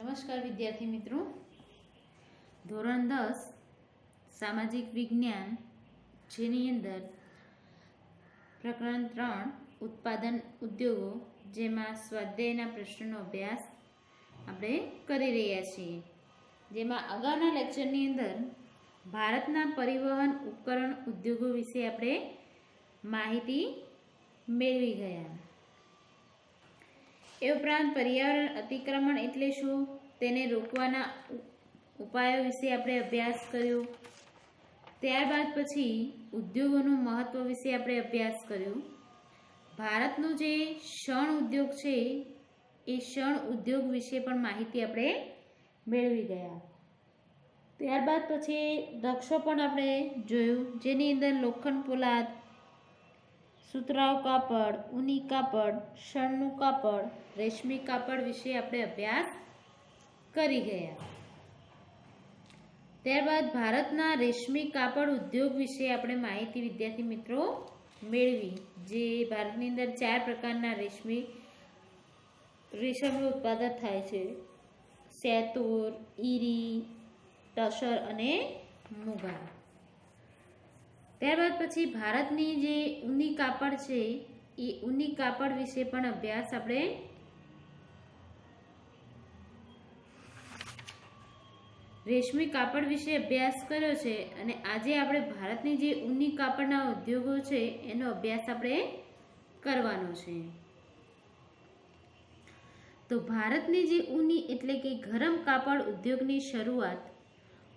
નમસ્કાર વિદ્યાર્થી મિત્રો. ધોરણ દસ, સામાજિક વિજ્ઞાન, જેની અંદર પ્રકરણ ત્રણ, ઉત્પાદન ઉદ્યોગો, જેમાં સ્વાધ્યાયના પ્રશ્નોનો અભ્યાસ આપણે કરી રહ્યા છીએ. જેમાં અગાઉના લેક્ચરની અંદર ભારતના પરિવહન ઉપકરણ ઉદ્યોગો વિશે આપણે માહિતી મેળવી ગયા. એ ઉપરાંત પર્યાવરણ અતિક્રમણ એટલે શું? તેને રોકવાના ઉપાયો વિશે આપણે અભ્યાસ કર્યો. ત્યારબાદ પછી ઉદ્યોગોનું મહત્વ વિશે આપણે અભ્યાસ કર્યો. ભારતનો જે શણ ઉદ્યોગ છે, એ શણ ઉદ્યોગ વિશે પણ માહિતી આપણે મેળવી ગયા. ત્યારબાદ પછી નકશો પણ આપણે જોયું, જેની અંદર લોખંડ પોલાદ સુતરાઉ કાપડ ઊની કાપડ, શણનું કાપડ, રેશમી કાપડ વિશે આપણે અભ્યાસ કરી ગયા. ત્યારબાદ ભારતના રેશમી કાપડ ઉદ્યોગ વિશે આપણે માહિતી વિદ્યાર્થી મિત્રો મેળવી, જે ભારતની અંદર ચાર પ્રકારના રેશમી, રેશમનું ઉત્પાદન થાય છે. સેતુર, ઈરી ટસર અને મુગા. ત્યારબાદ પછી ભારતની જે ઊની કાપડ છે, એ ઊની કાપડ વિશે પણ અભ્યાસ આપણે રેશમી કાપડ વિશે અભ્યાસ કર્યો છે અને આજે આપણે ભારતની જે ઊની કાપડના ઉદ્યોગો છે, એનો અભ્યાસ આપણે કરવાનો છે. તો ભારતની જે ઊની એટલે કે ગરમ કાપડ ઉદ્યોગની શરૂઆત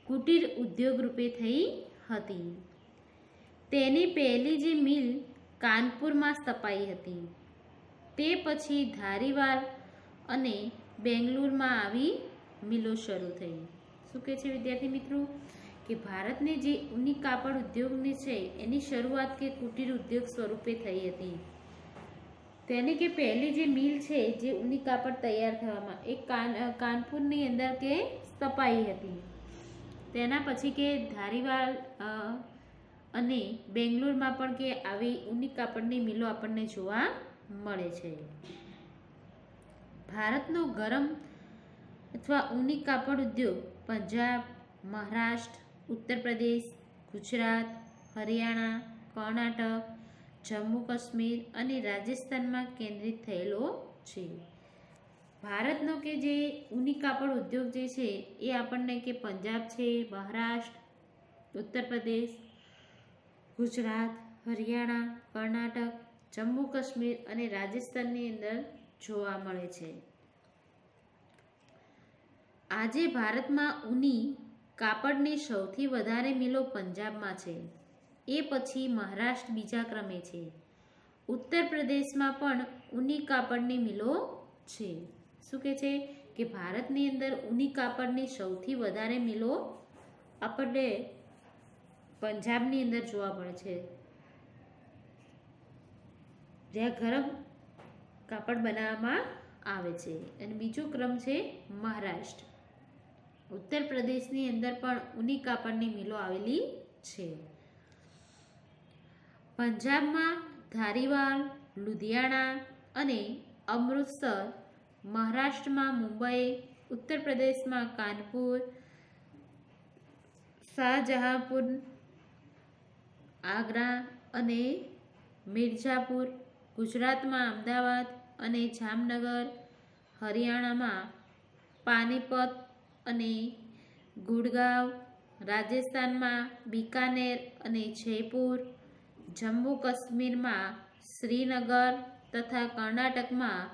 કુટીર ઉદ્યોગ રૂપે થઈ હતી. તેની પહેલી જે મિલ કાનપુરમાં સ્થપાઈ હતી, તે પછી ધારીવાલ અને બેંગ્લોરમાં આવી મિલો શરૂ થઈ. શું કહે છે વિદ્યાર્થી મિત્રો? કે ભારતની જે ઉની કાપડ ઉદ્યોગની છે, એની શરૂઆત કે કુટીર ઉદ્યોગ સ્વરૂપે થઈ હતી. તેની કે પહેલી જે મિલ છે, જે ઉની કાપડ તૈયાર થવામાં, એ કાન કાનપુરની અંદર કે સ્થપાઈ હતી. તેના પછી કે ધારીવાલ અને બેંગ્લોરમાં પણ કે આવી ઉની કાપડની મિલો આપણને જોવા મળે છે. ભારતનો ગરમ અથવા ઊની કાપડ ઉદ્યોગ પંજાબ, મહારાષ્ટ્ર ઉત્તર પ્રદેશ ગુજરાત, હરિયાણા, કર્ણાટક, જમ્મુ કાશ્મીર અને રાજસ્થાનમાં કેન્દ્રિત થયેલો છે. ભારતનો કે જે ઊની કાપડ ઉદ્યોગ જે છે એ આપણને કે પંજાબ છે, મહારાષ્ટ્ર ઉત્તર પ્રદેશ ગુજરાત, હરિયાણા, કર્ણાટક, જમ્મુ કાશ્મીર અને રાજસ્થાનની અંદર જોવા મળે છે. આજે ભારતમાં ઊની કાપડની સૌથી વધારે મિલો પંજાબમાં છે. એ પછી મહારાષ્ટ્ર બીજા ક્રમે છે. ઉત્તર પ્રદેશમાં પણ ઊની કાપડની મિલો છે. શું કહે છે? કે ભારતની અંદર ઊની કાપડની સૌથી વધારે મિલો આપણને પંજાબની અંદર જોવા મળે છે. જ્યાં ગરમ કાપડ બનાવવામાં આવે છે. અને બીજો ક્રમ છે મહારાષ્ટ્ર. ઉત્તર પ્રદેશની અંદર પણ ઊની કાપડની મિલો આવેલી છે. પંજાબમાં ધારીવાલ, લુધિયાણા અને અમૃતસર, મહારાષ્ટ્રમાં મુંબઈ, ઉત્તર પ્રદેશમાં કાનપુર, શાહજહાંપુર આગ્રા અને મિર્ઝાપુર, ગુજરાતમાં અમદાવાદ અને જામનગર, હરિયાણામાં પાનીપત અને ગુડગાંવ, રાજસ્થાનમાં બિકાનેર અને જયપુર, જમ્મુ કાશ્મીરમાં શ્રીનગર તથા કર્ણાટકમાં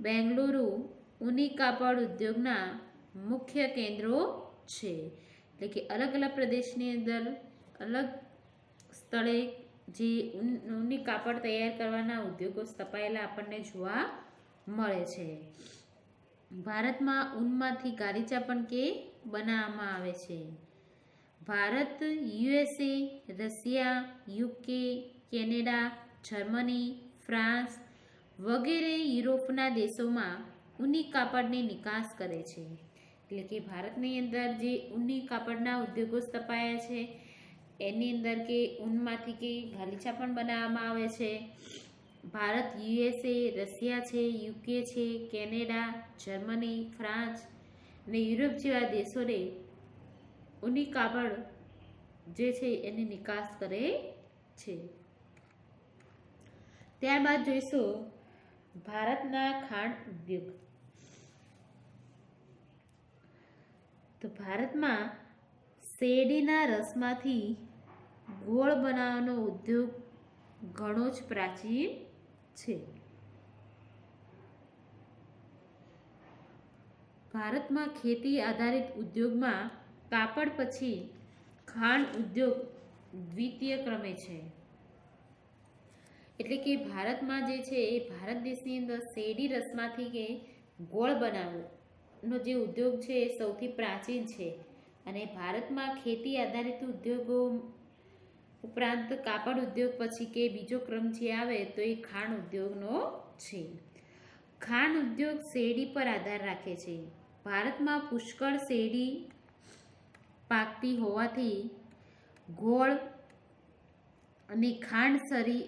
બેંગલુરુ ઊની કાપડ ઉદ્યોગના મુખ્ય કેન્દ્રો છે. એટલે કે અલગ અલગ પ્રદેશની અંદર અલગ સ્થળે જે ઊન- કાપડ તૈયાર કરવાના ઉદ્યોગો સ્થપાયેલા આપણને જોવા મળે છે. ભારતમાં ઊનમાંથી ગાલીચા પણ કે બનાવવામાં આવે છે. Bharat, USA, Russia, UK, Canada, Germany France વગેરે યુરોપના દેશોમાં ઊની કાપડની નિકાસ કરે છે. એટલે કે ભારતની અંદર જે ઊની કાપડના ઉદ્યોગો સ્થપાયા છે એની અંદર કે ઊનમાંથી કે ગાલીચા પણ બનાવવામાં આવે છે. ભારત, યુએસએ, રશિયા છે, યુકે છે, કેનેડા, જર્મની, ફ્રાન્સ અને યુરોપ જેવા દેશોને ઊની કાપડ જે છે એની નિકાસ કરે છે. ત્યારબાદ જોઈશું ભારતના ખાંડ ઉદ્યોગ. તો ભારતમાં શેરડીના રસમાંથી ગોળ બનાવવાનો ઉદ્યોગ ઘણો જ પ્રાચીન છે. ભારતમાં ખેતી આધારિત ઉદ્યોગમાં કાપડ પછી ખાંડ ઉદ્યોગ દ્વિતીય ક્રમે છે. એટલે કે ભારતમાં જે છે એ ભારત દેશની અંદર શેરડી રસમાંથી કે ગોળ બનાવવાનો જે ઉદ્યોગ છે એ સૌથી પ્રાચીન છે. અને ભારતમાં ખેતી આધારિત ઉદ્યોગો ઉપરાંત કાપડ ઉદ્યોગ પછી કે બીજો ક્રમ જે આવે તો એ ખાંડ ઉદ્યોગનો છે. ખાંડ ઉદ્યોગ શેરડી પર આધાર રાખે છે. ભારતમાં પુષ્કળ શેરડી પાકતી હોવાથી ગોળ અને ખાંડ સરી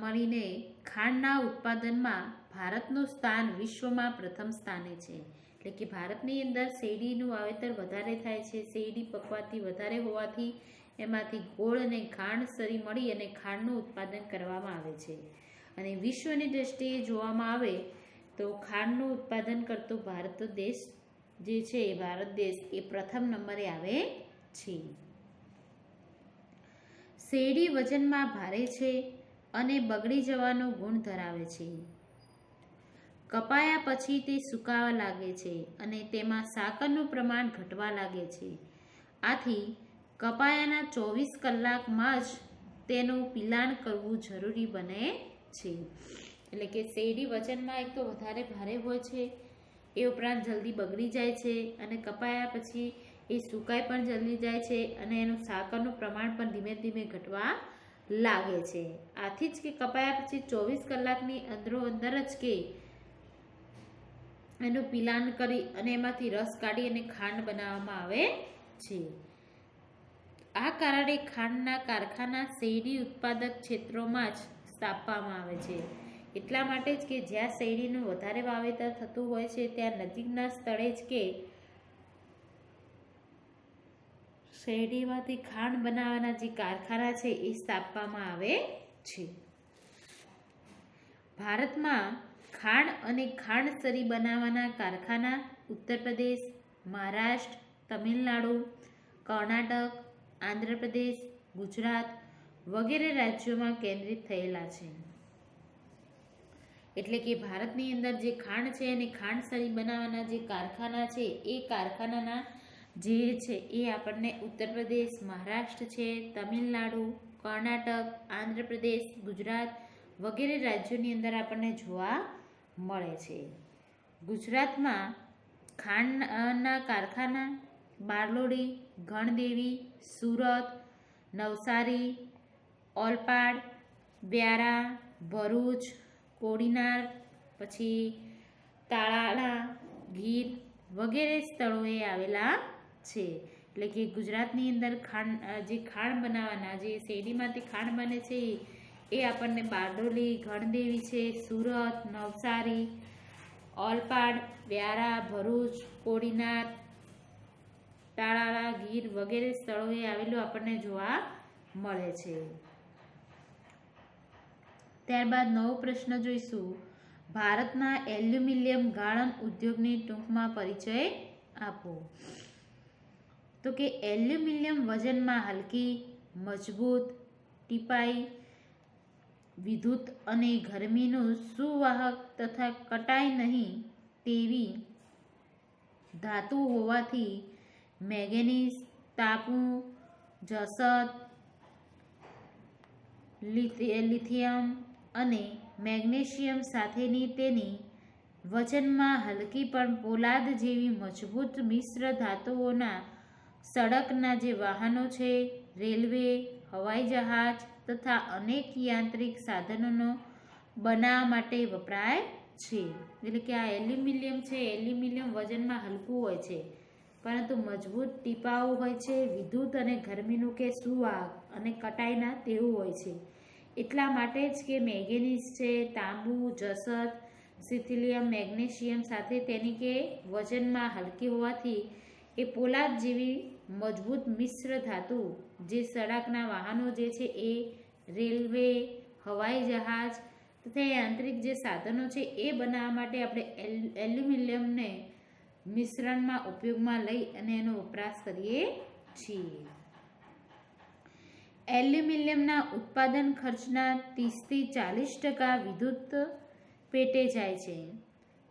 મળીને ખાંડના ઉત્પાદનમાં ભારતનું સ્થાન વિશ્વમાં પ્રથમ સ્થાને છે. એટલે કે ભારતની અંદર શેરડીનું વાવેતર વધારે થાય છે, શેરડી પકવાથી વધારે હોવાથી એમાંથી ગોળ અને ખાંડ સરી મળી અને ખાંડનું ઉત્પાદન કરવામાં આવે છે. અને વિશ્વની દ્રષ્ટિએ જોવામાં આવે તો ખાંડનું ઉત્પાદન કરતો ભારત દેશ જે છે એ ભારત દેશ એ પ્રથમ નંબરે આવે છે. શેરડી વજનમાં ભારે છે અને બગડી જવાનો ગુણ ધરાવે છે. કપાયા પછી તે સુકાવા લાગે છે અને તેમાં સાકરનું પ્રમાણ ઘટવા લાગે છે. આથી કપાયાના ચોવીસ કલાકમાં જ તેનું પિલાણ કરવું જરૂરી બને છે. એટલે કે શેરડી વજનમાં એક તો વધારે ભારે હોય છે, એ ઉપરાંત જલ્દી બગડી જાય છે અને કપાયા પછી એ સુકાઈ પણ જલ્દી જાય છે અને એનું સાકરનું પ્રમાણ પણ ધીમે ધીમે ઘટવા લાગે છે. આથી જ કે કપાયા પછી ચોવીસ કલાકની અંદરો અંદર જ કે એનું પિલાન કરી અને એમાંથી રસ કાઢી અને ખાંડ બનાવવામાં આવે છે. આ કારણે ખાંડના કારખાના શેરડી ઉત્પાદક ક્ષેત્રોમાં જ સ્થાપવામાં આવે છે. એટલા માટે જ કે જ્યાં શેરડીનું વધારે વાવેતર થતું હોય છે, ત્યાં નજીકના સ્થળે જ કે શેરડીમાંથી ખાંડ બનાવવાના જે કારખાના છે, એ સ્થાપવામાં આવે છે. ભારતમાં ખાંડ અને ખાંડ સરી બનાવવાના કારખાના ઉત્તર પ્રદેશ મહારાષ્ટ્ર, તમિલનાડુ, કર્ણાટક, આંધ્રપ્રદેશ, ગુજરાત વગેરે રાજ્યોમાં કેન્દ્રિત થયેલા છે. એટલે કે ભારતની અંદર જે ખાંડ છે અને ખાંડ સરી બનાવવાના જે કારખાના છે, એ કારખાનાના જે છે, એ આપણને ઉત્તર પ્રદેશ મહારાષ્ટ્ર છે, તમિલનાડુ, કર્ણાટક, આંધ્રપ્રદેશ, ગુજરાત વગેરે રાજ્યોની અંદર આપણને જોવા મળે છે. ગુજરાતમાં ખાંડના કારખાના, બારલોડી ગણદેવી સુરત, નવસારી, ઓલપાડ, વ્યારા, ભરૂચ, કોડીનાર, પછી તાળાળા ગીર વગેરે સ્થળોએ આવેલા છે. એટલે કે ગુજરાતની અંદર ખાંડ, જે ખાંડ બનાવવાના, જે શેરડીમાંથી ખાંડ બને છે એ આપણને બારડોલી, ગણદેવી છે, સુરત, નવસારી, ઓલપાડ, વ્યારા, ભરૂચ, કોડીનાર તાળાળા ગીર વગેરે સ્થળોએ આવેલું આપણને જોવા મળે છે. ત્યારબાદ નવો પ્રશ્ન જોઈશું. ભારતના એલ્યુમિનિયમ ગાળણ ઉદ્યોગની ટૂંકમાં પરિચય આપો. તો કે એલ્યુમિનિયમ વજનમાં હલકી, મજબૂત, ટીપાઈ વિદ્યુત અને ગરમીનું સુવાહક તથા કટાઈ નહીં તેવી ધાતુ હોવાથી મેંગેનીઝ તાપુ જસત લિથિયમ અને મેગ્નેશિયમ સાથેની તેની વજનમાં હલકી પણ પોલાદ જેવી મજબૂત મિશ્ર ધાતુઓના સડકના જે વાહનો છે, રેલવે, હવાઈ જહાજ તથા અનેક યાંત્રિક સાધનોનો બનાવવા માટે વપરાય છે. એટલે કે આ એલ્યુમિનિયમ છે, એલ્યુમિનિયમ વજનમાં હલકું હોય છે, પરંતુ મજબૂત ટીપાઓ હોય છે, વિદ્યુત અને ગરમીનું કે સુવાગ અને કટાઈના તેવું હોય છે. એટલા માટે જ કે મેંગેનીઝ છે, તાંબુ જસત સિથિલિયમ, મેગ્નેશિયમ સાથે તેની કે વજનમાં હલકી હોવાથી એ પોલાદ જેવી મજબૂત મિશ્ર ધાતુ જે સડાકના વાહનો જે છે એ રેલવે, હવાઈ જહાજ તથા એ આંતરિક જે સાધનો છે એ બનાવવા માટે આપણે એલ, એલ્યુમિનિયમને મિશ્રણમાં ઉપયોગમાં લઈ અને એનો વપરાશ કરીએ છીએ. એલ્યુમિનિયમના ઉત્પાદન ખર્ચના ત્રીસથી ચાલીસ ટકા વિદ્યુત પેટે જાય છે.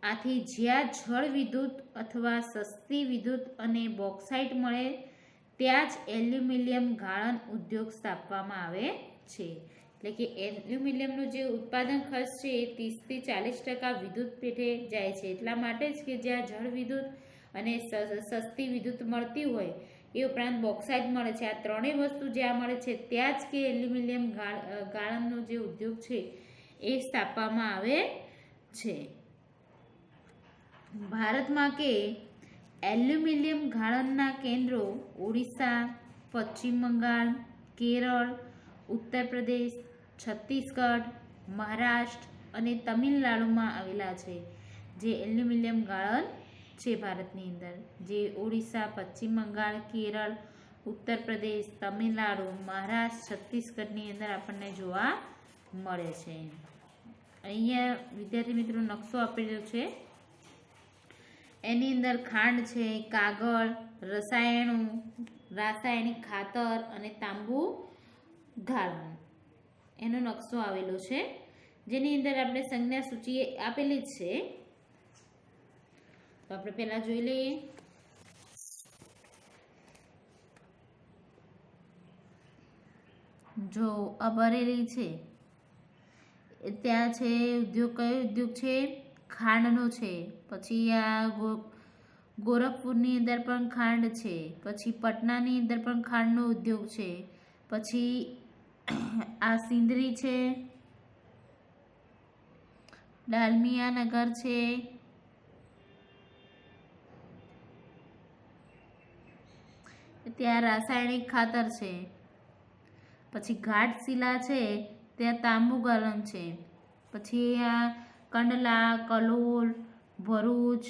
આથી જ્યાં જળ વિદ્યુત અથવા સસ્તી વિદ્યુત અને બોક્સાઇટ મળે ત્યાં જ એલ્યુમિનિયમ ગાળણ ઉદ્યોગ સ્થાપવામાં આવે છે. એટલે કે એલ્યુમિનિયમનો જે ઉત્પાદન ખર્ચ છે એ ત્રીસથી ચાલીસ ટકા વિદ્યુત પેઠે જાય છે. એટલા માટે જ કે જ્યાં જળ વિદ્યુત અને સસ્તી વિદ્યુત મળતી હોય એ ઉપરાંત બોક્સાઇડ મળે છે. આ ત્રણેય વસ્તુ જ્યાં મળે છે ત્યાં જ કે એલ્યુમિનિયમ ગાળ ગાળણનો જે ઉદ્યોગ છે એ સ્થાપવામાં આવે છે. ભારતમાં કે એલ્યુમિનિયમ ગાળણના કેન્દ્રો ઓડિશા, પશ્ચિમ બંગાળ, કેરળ ઉત્તર પ્રદેશ છત્તીસગઢ, મહારાષ્ટ્ર અને તમિલનાડુમાં આવેલા છે, જે એલ્યુમિનિયમ ગાળણ છે ભારતની અંદર, જે ઓડિશા, પશ્ચિમ બંગાળ, કેરળ ઉત્તર પ્રદેશ તમિલનાડુ, મહારાષ્ટ્ર, છત્તીસગઢની અંદર આપણને જોવા મળે છે. અહીંયા વિદ્યાર્થી મિત્રો, નકશો આપેલો છે. એની અંદર ખાંડ છે, કાગળ, રસાયણું, રાસાયણિક ખાતર અને તાંબુ ગાળણ એનો નકશો આવેલો છે. જેની અંદર આપણે સંજ્ઞા સૂચિ આપેલી જ છે. તો આપણે પહેલાં જોઈ લઈએ. જો અભરેલી છે, ત્યાં છે, ઉદ્યોગ કયો ઉદ્યોગ છે? ખાંડનો છે. પછી આ ગોરખપુરની અંદર પણ ખાંડ છે. પછી પટનાની અંદર પણ ખાંડનો ઉદ્યોગ છે. પછી આ સિંદરી છે. ડાલમિયાનગર છે. ત્યાં રાસાયણિક ખાતર છે. પછી ઘાટશિલા છે. ત્યાં તાંબુ ગરમ છે. પછી આ કંડલા, કલોલ, ભરૂચ,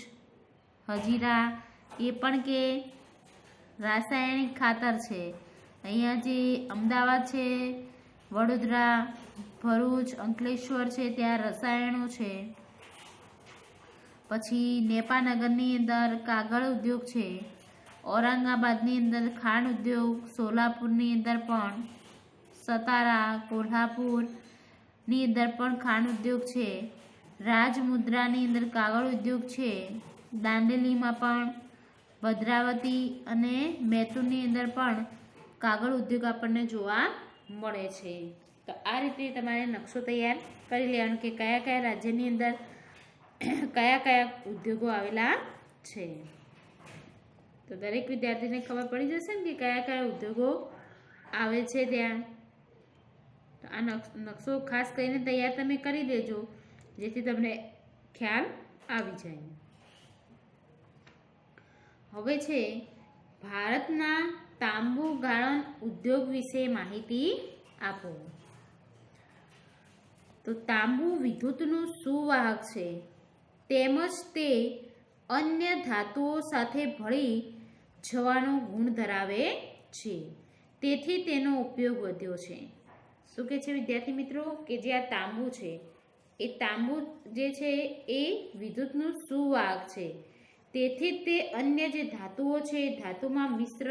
હજીરા, એ પણ કે રાસાયણિક ખાતર છે. અહીંયા જે અમદાવાદ છે, વડોદરા, ભરૂચ, અંકલેશ્વર છે, ત્યાં રસાયણો છે. પછી નેપાનગરની અંદર કાગળ ઉદ્યોગ છે. ઔરંગાબાદની અંદર ખાંડ ઉદ્યોગ, સોલાપુરની અંદર પણ સતારા, કોલ્હાપુરની અંદર પણ ખાંડ ઉદ્યોગ છે. રાજમુદ્રાની અંદર કાગળ ઉદ્યોગ છે. દાંડેલીમાં પણ ભદ્રાવતી અને મેતુરની અંદર પણ કાગળ ઉદ્યોગ આપણને જોવા મળે છે. તો આ રીતે તમારે નકશો તૈયાર કરી લેવાનો કે કયા કયા રાજ્યની અંદર કયા કયા ઉદ્યોગો આવેલા છે. તો દરેક વિદ્યાર્થીને ખબર પડી જશે ને કે કયા કયા ઉદ્યોગો આવે છે ત્યાં. આ નકશો ખાસ કરીને તૈયાર તમે કરી દેજો. જેથી તમને ખ્યાલ આવી જાય. હવે છે ભારતના તાંબુ ગાળણ ઉદ્યોગ વિશે માહિતી આપો. તો તાંબુ વિદ્યુતનું સુવાહક છે? તેમજ તે અન્ય ધાતુઓ સાથે ભળી જવાનો ગુણ ધરાવે છે. તેથી તેનો ઉપયોગ વધ્યો છે. શું કે છે વિદ્યાર્થી મિત્રો? કે જે આ તાંબુ છે એ તાંબુ જે છે એ વિદ્યુતનું સુવાહક છે. તેથી તે અન્ય જે ધાતુઓ છે એ ધાતુમાં મિશ્ર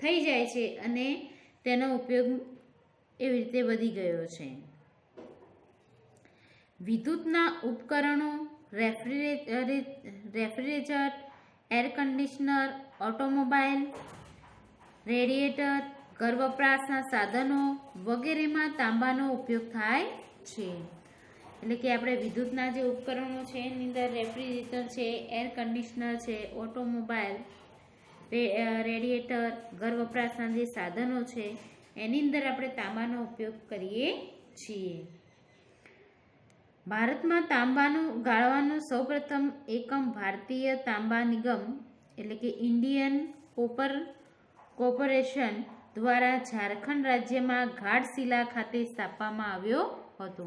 થઈ જાય છે અને તેનો ઉપયોગ એવી રીતે વધી ગયો છે. વિદ્યુતના ઉપકરણો, રેફ્રિજરે, refrigerator, air conditioner, automobile, radiator ઘર વપરાશના સાધનો વગેરેમાં તાંબાનો ઉપયોગ થાય છે. એટલે કે આપણે વિદ્યુતના જે ઉપકરણો છે, એની અંદર રેફ્રિજરેટર છે, એર કન્ડિશનર છે, ઓટોમોબાઈલ રેડિએટર, ઘર વપરાશના જે સાધનો છે, એની અંદર આપણે તાંબાનો ઉપયોગ કરીએ છીએ. ભારતમાં તાંબાનું ગાળવાનું સૌપ્રથમ એકમ ભારતીય તાંબા નિગમ, એટલે કે ઇન્ડિયન કોપર કોર્પોરેશન દ્વારા ઝારખંડ રાજ્યમાં ઘાટશિલા ખાતે સ્થાપવામાં આવ્યો હતો.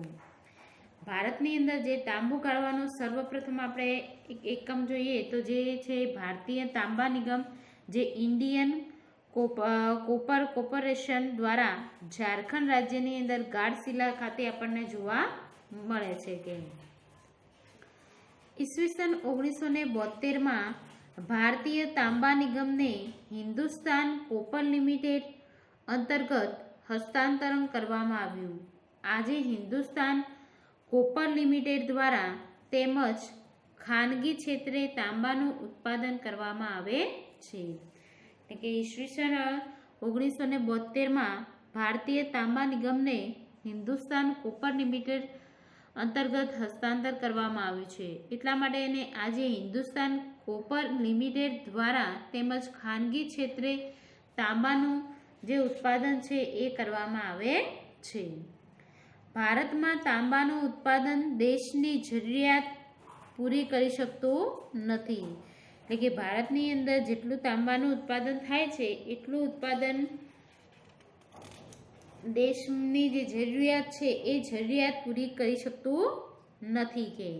ભારતની અંદર જે તાંબુ કાઢવાનો સર્વપ્રથમ આપણે એક એકમ જોઈએ તો જે છે ભારતીય તાંબા નિગમ, જે ઇન્ડિયન કોપ કોપર કોર્પોરેશન દ્વારા ઝારખંડ રાજ્યની અંદર ગાઢશિલા ખાતે આપણને જોવા મળે છે કે ઈસવીસન ઓગણીસો ને બોતેરમાં ભારતીય તાંબા નિગમને હિન્દુસ્તાન કોપર લિમિટેડ અંતર્ગત હસ્તાંતરણ કરવામાં આવ્યું. આજે હિન્દુસ્તાન કોપર લિમિટેડ દ્વારા તેમજ ખાનગી ક્ષેત્રે તાંબાનું ઉત્પાદન કરવામાં આવે છે. એટલે કે ઈસવીસન ઓગણીસો ને બોતેરમાં ભારતીય તાંબા નિગમને હિન્દુસ્તાન કોપર લિમિટેડ અંતર્ગત હસ્તાંતર કરવામાં આવ્યું છે. એટલા માટે એને આજે હિન્દુસ્તાન કોપર લિમિટેડ દ્વારા તેમજ ખાનગી ક્ષેત્રે તાંબાનું જે ઉત્પાદન છે એ કરવામાં આવે છે. ભારતમાં તાંબાનું ઉત્પાદન દેશની જરૂરિયાત પૂરી કરી શકતું નથી. એટલે કે ભારતની અંદર જેટલું તાંબાનું ઉત્પાદન થાય છે, એટલું ઉત્પાદન દેશની જે જરૂરિયાત છે, એ જરૂરિયાત પૂરી કરી શકતું નથી કે.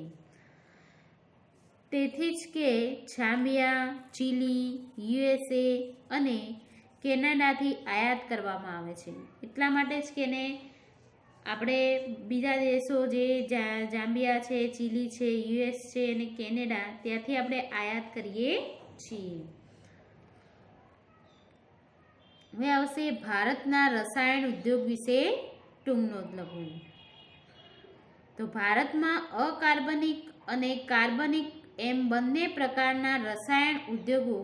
તેથી જ કે જામ્બિયા, ચીલી, યુએસએ અને કેનેડાથી આયાત કરવામાં આવે છે. એટલા માટે જ કે આપણે બીજા દેશો જે જાંબિયા છે, ચીલી છે, યુએસ છે અને કેનેડા, ત્યાંથી આપણે આયાત કરીએ છીએ. હવે આવશે ભારતના રસાયણ ઉદ્યોગ વિશે ટૂંક નોંધ તો ભારતમાં અકાર્બનિક અને કાર્બનિક એમ બંને પ્રકારના રસાયણ ઉદ્યોગો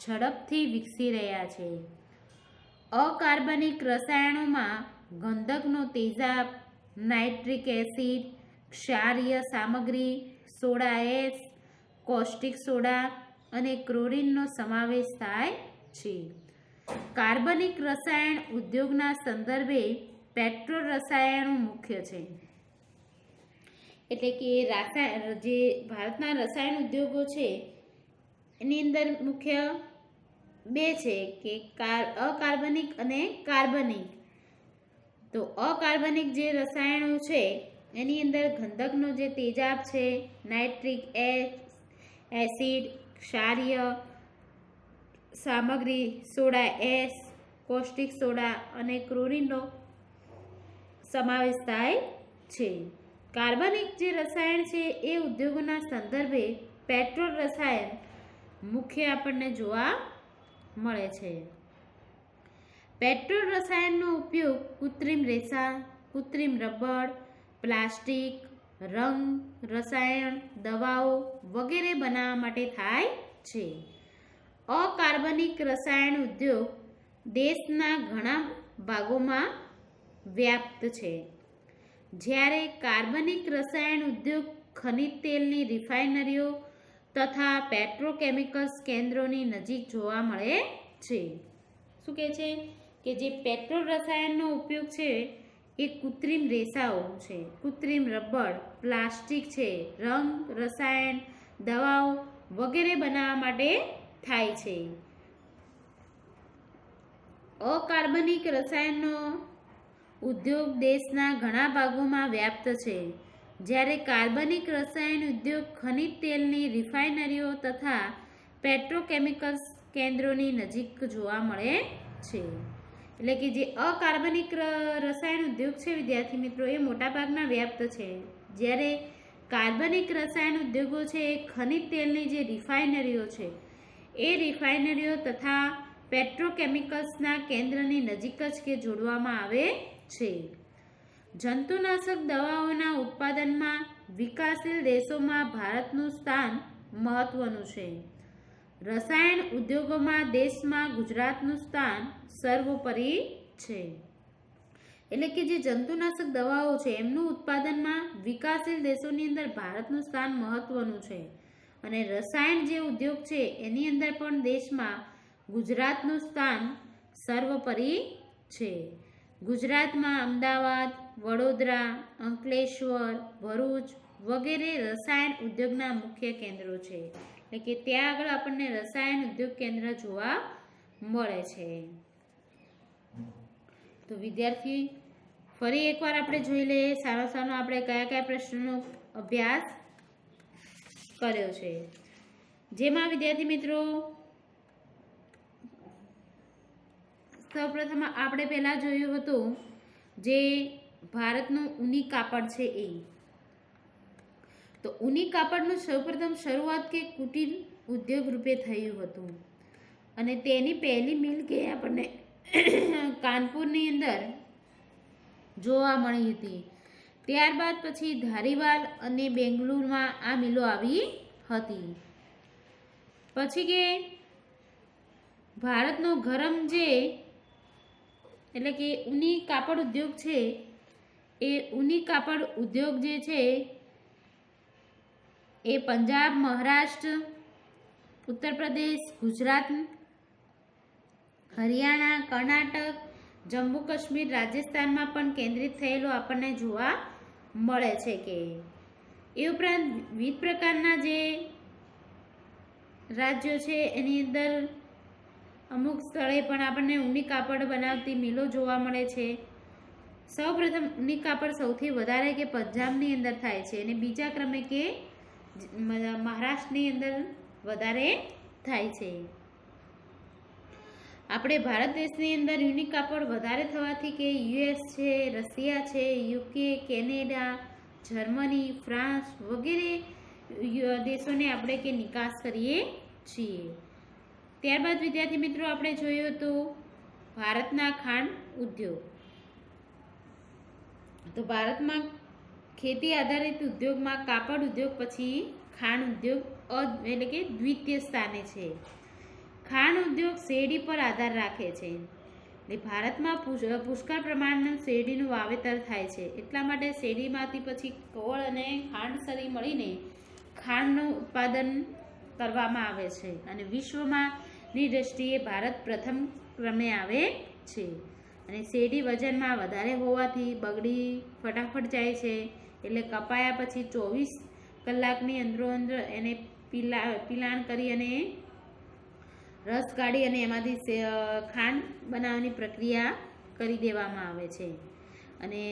ઝડપથી વિકસી રહ્યા છે. અકાર્બનિક રસાયણોમાં ગંધકનો તેજાબ નાઇટ્રિક એસિડ, ક્ષારીય સામગ્રી, સોડા એસ કોસ્ટિક સોડા અને ક્લોરીનનો સમાવેશ થાય છે. કાર્બનિક રસાયણ ઉદ્યોગના સંદર્ભે પેટ્રો રસાયણો મુખ્ય છે. એટલે કે રાસાયણ જે ભારતના રસાયણ ઉદ્યોગો છે, એની અંદર મુખ્ય બે છે કે કાર, અકાર્બનિક અને કાર્બનિક. તો અકાર્બનિક જે રસાયણો છે, એની અંદર ગંધકનો જે તેજાબ છે, નાઇટ્રિક એસિડ, ક્ષારીય સામગ્રી, સોડા એસ કોસ્ટિક સોડા અને ક્લોરીનનો સમાવેશ થાય છે. કાર્બનિક જે રસાયણ છે, એ ઉદ્યોગોના સંદર્ભે પેટ્રોલ રસાયણ મુખ્ય આપણને જોવા મળે છે. પેટ્રોલ રસાયણનો ઉપયોગ કૃત્રિમ રેસા, કૃત્રિમ રબર, પ્લાસ્ટિક, રંગ, રસાયણ, દવાઓ વગેરે બનાવવા માટે થાય છે. અકાર્બનિક રસાયણ ઉદ્યોગ દેશના ઘણા ભાગોમાં વ્યાપ્ત છે. જ્યારે કાર્બનિક રસાયણ ઉદ્યોગ ખનિજ તેલની રિફાઇનરીઓ તથા પેટ્રોકેમિકલ્સ કેન્દ્રોની નજીક જોવા મળે છે. શું કહે છે? કે જે પેટ્રોલ રસાયણનો ઉપયોગ છે, એ કૃત્રિમ રેસાઓ છે. કૃત્રિમ રબર, પ્લાસ્ટિક છે. રંગ, રસાયણ, દવાઓ વગેરે બનાવવા માટે થાય છે. અકાર્બનિક રસાયણનો ઉદ્યોગ દેશના ઘણા ભાગોમાં વ્યાપ્ત છે. જ્યારે કાર્બનિક રસાયણ ઉદ્યોગ ખનિજ તેલની રિફાઇનરીઓ તથા પેટ્રોકેમિકલ્સ કેન્દ્રોની નજીક જોવા મળે છે. એટલે કે જે અકાર્બનિક રસાયણ ઉદ્યોગ છે, વિદ્યાર્થી મિત્રો, એ મોટાભાગના વ્યાપ્ત છે. જ્યારે કાર્બનિક રસાયણ ઉદ્યોગો છે, એ ખનિજ તેલની જે રિફાઇનરીઓ છે, એ રિફાઇનરીઓ તથા પેટ્રોકેમિકલ્સના કેન્દ્રની નજીક જ કે જોડવામાં આવે છે. જંતુનાશક દવાઓના ઉત્પાદનમાં વિકાસશીલ દેશોમાં ભારતનું સ્થાન મહત્વનું છે. રસાયણ ઉદ્યોગોમાં દેશમાં ગુજરાતનું સ્થાન સર્વોપરી છે. એટલે કે જે જંતુનાશક દવાઓ છે, એમનું ઉત્પાદનમાં વિકાસશીલ દેશોની અંદર ભારતનું સ્થાન મહત્વનું છે. અને રસાયણ જે ઉદ્યોગ છે, એની અંદર પણ દેશમાં ગુજરાતનું સ્થાન સર્વોપરી છે. ગુજરાતમાં અમદાવાદ, વડોદરા, અંકલેશ્વર, ભરૂચ વગેરે રસાયણ ઉદ્યોગના મુખ્ય કેન્દ્રો છે. એટલે કે ત્યાં આગળ આપણને રસાયણ ઉદ્યોગ કેન્દ્ર જોવા મળે છે. તો વિદ્યાર્થી, ફરી એકવાર આપણે જોઈ લઈએ સારો સારો આપણે કયા કયા પ્રશ્નોનો અભ્યાસ કર્યો છે. જેમાં વિદ્યાર્થી મિત્રો, સૌપ્રથમ આપણે પહેલાં જોયું હતું જે ભારતનું ઊની કાપડ છે એ. તો ઊની કાપડનું સૌપ્રથમ શરૂઆત કે કુટીર ઉદ્યોગ રૂપે થયું હતું. અને તેની પહેલી મિલ કે આપણને કાનપુરની અંદર જોવા મળી હતી. ત્યારબાદ પછી ધારીવાલ અને બેંગલુરુમાં આ મિલો આવી હતી. પછી કે ભારતનો ગરમ જે એટલે કે ઊની કાપડ ઉદ્યોગ છે, એ ઊની કાપડ ઉદ્યોગ જે છે એ પંજાબ, મહારાષ્ટ્ર ઉત્તર પ્રદેશ ગુજરાત, હરિયાણા, કર્ણાટક, જમ્મુ કાશ્મીર રાજસ્થાનમાં પણ કેન્દ્રિત થયેલું આપણને જોવા મળે છે કે એ ઉપરાંત વિવિધ પ્રકારના જે રાજ્યો છે એની અંદર અમુક સ્થળે પણ આપણને ઊની કાપડ બનાવતી મિલો જોવા મળે છે. સૌપ્રથમ ઊની કાપડ સૌથી વધારે કે પંજાબની અંદર થાય છે અને બીજા ક્રમે કે મહારાષ્ટ્રની અંદર વધારે થાય છે. આપણે ભારત દેશની અંદર યુનિક કાપડ વધારે થવાથી કે યુએસ છે, રશિયા છે, યુકે, કેનેડા, જર્મની, ફ્રાન્સ વગેરે દેશોને આપણે કે નિકાસ કરીએ છીએ. ત્યારબાદ વિદ્યાર્થી મિત્રો, આપણે જોયું હતું ભારતના ખાંડ ઉદ્યોગ. તો ભારતમાં ખેતી આધારિત ઉદ્યોગમાં કાપડ ઉદ્યોગ પછી ખાંડ ઉદ્યોગ એટલે કે દ્વિતીય સ્થાને છે. ખાંડ ઉદ્યોગ શેરડી પર આધાર રાખે છે. એટલે ભારતમાં પુષ- પુષ્કળ પ્રમાણનું શેરડીનું વાવેતર થાય છે. એટલા માટે શેરડીમાંથી પછી કોળ અને ખાંડ સરી મળીને ખાંડનું ઉત્પાદન કરવામાં આવે છે. અને વિશ્વમાં ની દ્રષ્ટિએ ભારત પ્રથમ ક્રમે આવે છે. અને શેરડી વજનમાં વધારે હોવાથી બગડી ફટાફટ જાય છે. એટલે કપાયા પછી ચોવીસ કલાકની અંદરોઅંદર એને પીલા, પીલાણ કરી અને રસ કાઢી અને એમાંથી ખાંડ બનાવવાની પ્રક્રિયા કરી દેવામાં આવે છે. અને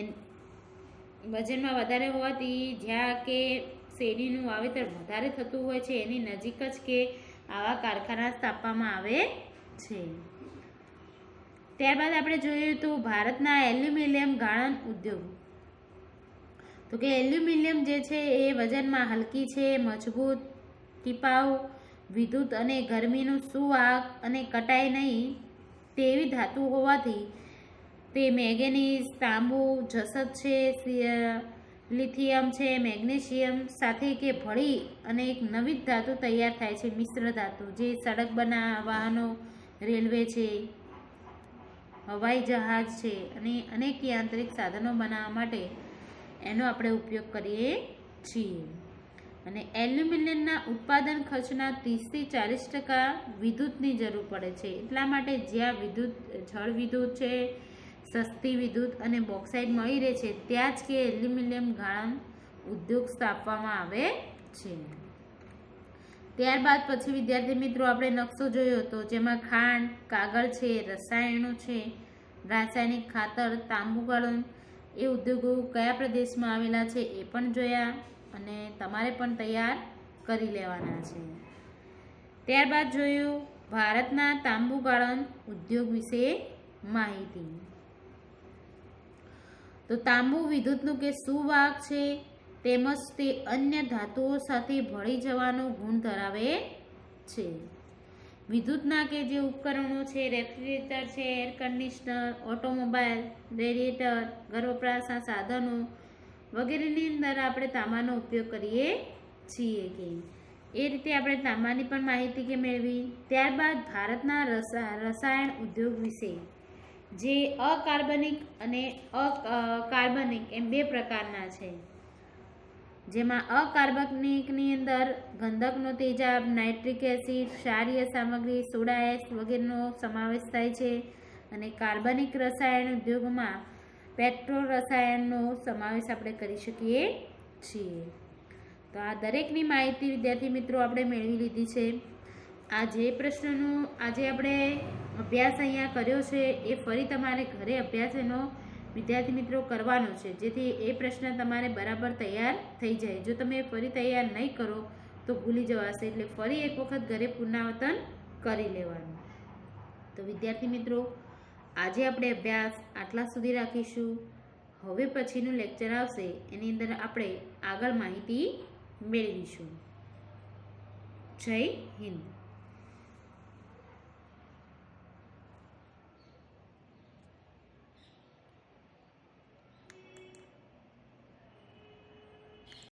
વજનમાં વધારે હોવાથી જ્યાં કે શેરડીનું વાવેતર વધારે થતું હોય છે, એની નજીક જ કે આવા કારખાના સ્થાપવામાં આવે છે. ત્યારબાદ આપણે જોઈએ તો ભારતના એલ્યુમિનિયમ ગાળણ ઉદ્યોગ. તો કે એલ્યુમિનિયમ જે છે એ વજનમાં હલકી છે, મજબૂત, ટીપાઉ, વિદ્યુત અને ગરમીનું સુવાક અને કટાઈ નહીં તેવી ધાતુ હોવાથી તે મેંગેનીઝ, તાંબુ જસત છે લિથિયમ છે, મેગ્નેશિયમ સાથે કે ભળી અને એક નવી જ ધાતુ તૈયાર થાય છે, મિશ્ર ધાતુ, જે સડક બના વાહનો, રેલવે છે, હવાઈ જહાજ છે અને અનેક યાંત્રિક સાધનો બનાવવા માટે એનો આપણે ઉપયોગ કરીએ છીએ. અને એલ્યુમિનિયમના ઉત્પાદન ખર્ચના ત્રીસથી ચાલીસ ટકા વિદ્યુતની જરૂર પડે છે. એટલા માટે જ્યાં વિદ્યુત, જળ વિદ્યુત છે, સસ્તી વિદ્યુત અને બોક્સાઇડ મળી રહે છે, ત્યાં જ કે એલ્યુમિનિયમ ગાળણ ઉદ્યોગ સ્થાપવામાં આવે છે. ત્યારબાદ પછી વિદ્યાર્થી મિત્રો, આપણે નકશો જોયો હતો જેમાં ખાંડ, કાગળ છે, રસાયણો છે, રાસાયણિક ખાતર, તાંબુ ગાળણ એ ઉદ્યોગો કયા પ્રદેશમાં આવેલા છે એ પણ જોયા અને તમારે પણ તૈયાર કરી લેવાના છે. ત્યારબાદ જોયું, ભારતના તાંબુ ગાળણ ઉદ્યોગ વિશે માહિતી. તો તાંબુ વિદ્યુતનું કે સુવાહક છે, તેમજ તે અન્ય ધાતુઓ સાથે ભળી જવાનો ગુણ ધરાવે છે. વિદ્યુતના કે જે ઉપકરણો છે, રેફ્રિજરેટર છે, એર કન્ડિશનર ઓટોમોબાઈલ, રેડિએટર, ગર્ભપ્રાસના સાધનો વગેરેની અંદર આપણે તાંબાનો ઉપયોગ કરીએ છીએ કે એ રીતે આપણે તાંબાની પણ માહિતી કે મેળવી. ત્યારબાદ ભારતના રસા, રસાયણ ઉદ્યોગ વિશે. જે અકાર્બનિક અને અ, કાર્બનિક એમ બે પ્રકારના છે. જેમાં અકાર્બનિકની અંદર ગંધકનો તેજાબ, નાઇટ્રિક એસિડ, ક્ષારીય સામગ્રી, સોડા એસ વગેરેનો સમાવેશ થાય છે અને કાર્બનિક રસાયણ ઉદ્યોગમાં પેટ્રોલ રસાયણનો સમાવેશ આપણે કરી શકીએ છીએ. તો આ દરેકની માહિતી, વિદ્યાર્થી મિત્રો, આપણે મેળવી લીધી છે. આ જે પ્રશ્નનો આજે આપણે અભ્યાસ અહીંયા કર્યો છે, એ ફરી તમારે ઘરે અભ્યાસ એનો વિદ્યાર્થી મિત્રો, કરવાનો છે. જેથી એ પ્રશ્ન તમારે બરાબર તૈયાર થઈ જાય. જો તમે ફરી તૈયાર નહીં કરો, તો ભૂલી જવાશે. એટલે ફરી એક વખત ઘરે પુનરાવર્તન કરી લેવાનું. તો વિદ્યાર્થી મિત્રો, આજે આપણે અભ્યાસ આટલા સુધી રાખીશું. હવે પછીનું લેક્ચર આવશે. એની અંદર આપણે આગળ માહિતી મેળવીશું. જય હિન્દ.